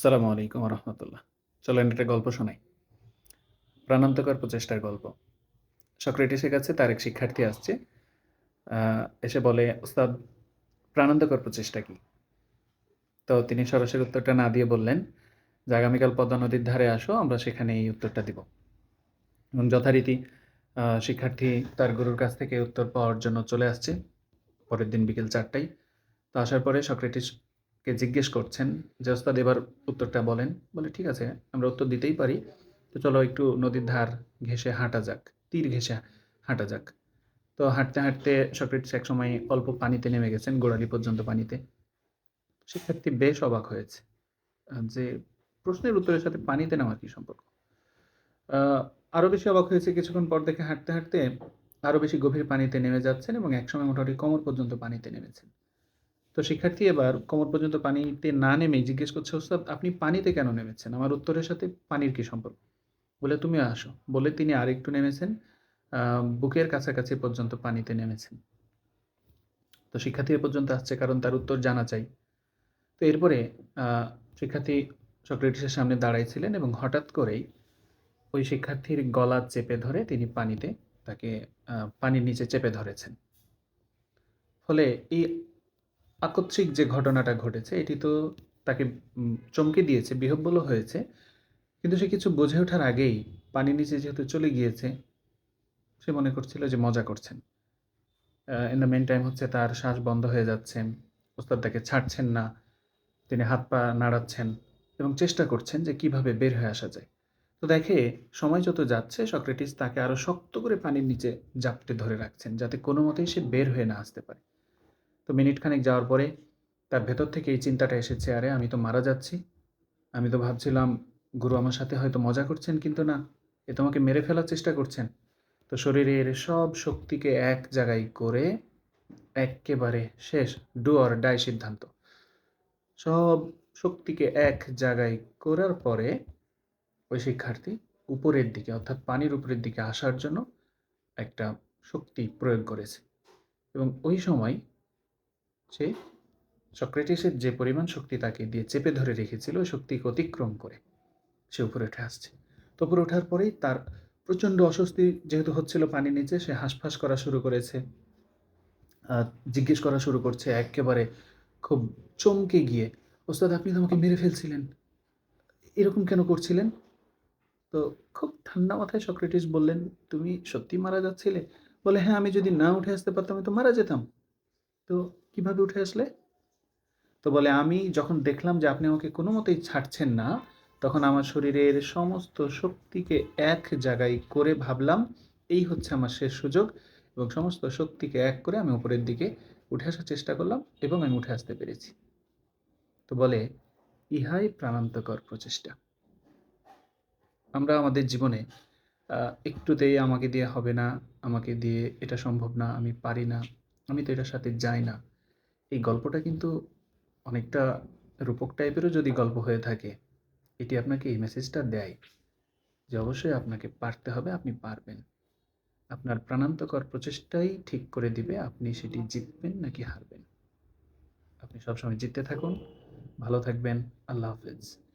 সালামু আলাইকুম রহমতুল্লাহ চলেন একটা গল্প শোনাই। প্রাণান্তকর প্রচেষ্টার গল্প। সক্রেটিসের কাছে তার এক শিক্ষার্থী আসছে এসে বলে, ওস্তাদ, প্রাণান্তকর প্রচেষ্টা কি? তো তিনি সরাসরি উত্তরটা না দিয়ে বললেন যে আগামীকাল পদ্মা নদীর ধারে আসো, আমরা সেখানে এই উত্তরটা দিব। এবং যথারীতি শিক্ষার্থী তার গুরুর কাছ থেকে উত্তর পাওয়ার জন্য চলে আসছে। পরের দিন বিকেল চারটায়। তো আসার পরে সক্রেটিসকে জিজ্ঞেস করছেন, যে ওস্তাদ এবার উত্তরটা বলেন। বলে, ঠিক আছে, আমরা উত্তর দিতেই পারি। তো চলো একটু নদীর ধার ঘেঁষে হাঁটা যাক, তীর ঘেঁষে হাঁটা যাক। তো হাঁটতে হাঁটতে সক্রেটিস এক সময় অল্প পানিতে নেমে গেছেন, গোড়ালি পর্যন্ত পানিতে। শিক্ষার্থী বেশ অবাক হয়েছে যে প্রশ্নের উত্তরের সাথে পানিতে নেওয়ার কি সম্পর্ক? আরও বেশি অবাক হয়েছে কিছুক্ষণ পর দেখে হাঁটতে হাঁটতে আরও বেশি গভীর পানিতে নেমে যাচ্ছেন এবং একসময় মোটামুটি কোমর পর্যন্ত পানিতে নেমেছেন। তো শিক্ষার্থী এবার কোমর পর্যন্ত পানিতে না নেমেই জিজ্ঞেস করছে, ওস্তাদ, আপনি পানিতে কেন নেমেছেন? আমার উত্তরের সাথে পানির কি সম্পর্ক? বলে, তুমি আসো। বলে তিনি আরেকটু নেমেছেন বুকের কাছাকাছি পর্যন্ত পানিতে নেমেছেন। তো শিক্ষার্থী এ পর্যন্ত আসছে কারণ তার উত্তর জানা চাই। তো এরপরে শিক্ষার্থী সক্রেটিসের সামনে দাঁড়াইছিলেন এবং হঠাৎ করেই ওই শিক্ষার্থীর গলা চেপে ধরে তিনি পানিতে তাকে পানির নিচে চেপে ধরেছেন। ফলে এই আকস্মিক যে ঘটনাটা ঘটেছে, এটি তো তাকে চমকে দিয়েছে বিহব্বল হয়েছে। কিন্তু সে কিছু বুঝে ওঠার আগেই পানির নিচে যেহেতু চলে গিয়েছে, সে মনে করছিল যে মজা করছেন। ইন দ্য মেন টাইম হচ্ছে তার শ্বাস বন্ধ হয়ে যাচ্ছে ওস্তাদ তাকে ছাড়ছেন না, তিনি হাত পা নাড়াচ্ছেন এবং চেষ্টা করছেন যে কীভাবে বের হয়ে আসা যায়। তো দেখে সময় যত যাচ্ছে, সক্রেটিস তাকে আরও শক্ত করে পানির নিচে জাপটে ধরে রাখছেন, যাতে কোনো মতেই সে বের হয়ে না আসতে পারে। তো মিনিট খানেক যাওয়ার পরে তার ভেতর থেকে এই চিন্তাটা এসেছে, আরে, আমি তো মারা যাচ্ছি। আমি তো ভাবছিলাম গুরু আমার সাথে হয়তো মজা করছেন, কিন্তু না, এ তোমাকে মেরে ফেলার চেষ্টা করছেন। তো শরীরের সব শক্তিকে এক জায়গায় করে একেবারে শেষ, ডু অর ডাই সিদ্ধান্ত। সব শক্তিকে এক জায়গায় করার পরে ওই শিক্ষার্থী উপরের দিকে, অর্থাৎ পানির উপরের দিকে আসার জন্য একটা শক্তি প্রয়োগ করেছে। এবং ওই সময় সে সক্রেটিসের যে পরিমাণ শক্তি তাকে দিয়ে চেপে ধরে রেখেছিল শক্তিকে অতিক্রম করে। সে উপরে উঠে আসছে। তো উপরে ওঠার পরেই তার প্রচণ্ড অস্বস্তি যেহেতু হচ্ছিল পানির নিচে, সে হাঁসফাঁস করা শুরু করেছে। জিজ্ঞেস করা শুরু করছে একেবারে খুব চমকে গিয়ে, ওস্তাদ, আপনি তো আমাকে মেরে ফেলছিলেন। এরকম কেন করছিলেন? তো খুব ঠান্ডা মাথায় সক্রেটিস বললেন, তুমি সত্যি মারা যাচ্ছিলে? বলে হ্যাঁ আমি যদি না উঠে আসতে পারতাম, আমি তো মারা যেতাম। তো কীভাবে উঠে আসলে? তো বলে, আমি যখন দেখলাম যে আপনি আমাকে কোনো মতেই ছাড়ছেন না, তখন আমার শরীরের সমস্ত শক্তিকে এক জায়গায় করে ভাবলাম, এই হচ্ছে আমার শেষ সুযোগ এবং সমস্ত শক্তিকে এক করে আমি উপরের দিকে উঠে আসার চেষ্টা করলাম এবং আমি উঠে আসতে পেরেছি। তো বলে, ইহাই প্রাণান্তকর প্রচেষ্টা। আমরা আমাদের জীবনে একটুতেই আমাকে দিয়ে হবে না, আমাকে দিয়ে এটা সম্ভব না, আমি পারি না। আমি তো এটার সাথে যাই না। এই গল্পটা কিন্তু অনেকটা রূপক টাইপেরও যদি গল্প হয়ে থাকে, এটি আপনাকে এই মেসেজটা দেয় যে অবশ্যই আপনাকে পারতে হবে, আপনি পারবেন। আপনার প্রাণান্তকর প্রচেষ্টাই ঠিক করে দিবে, আপনি সেটি জিতবেন নাকি হারবেন। আপনি সবসময় জিততে থাকুন, ভালো থাকবেন, আল্লাহ হাফেজ।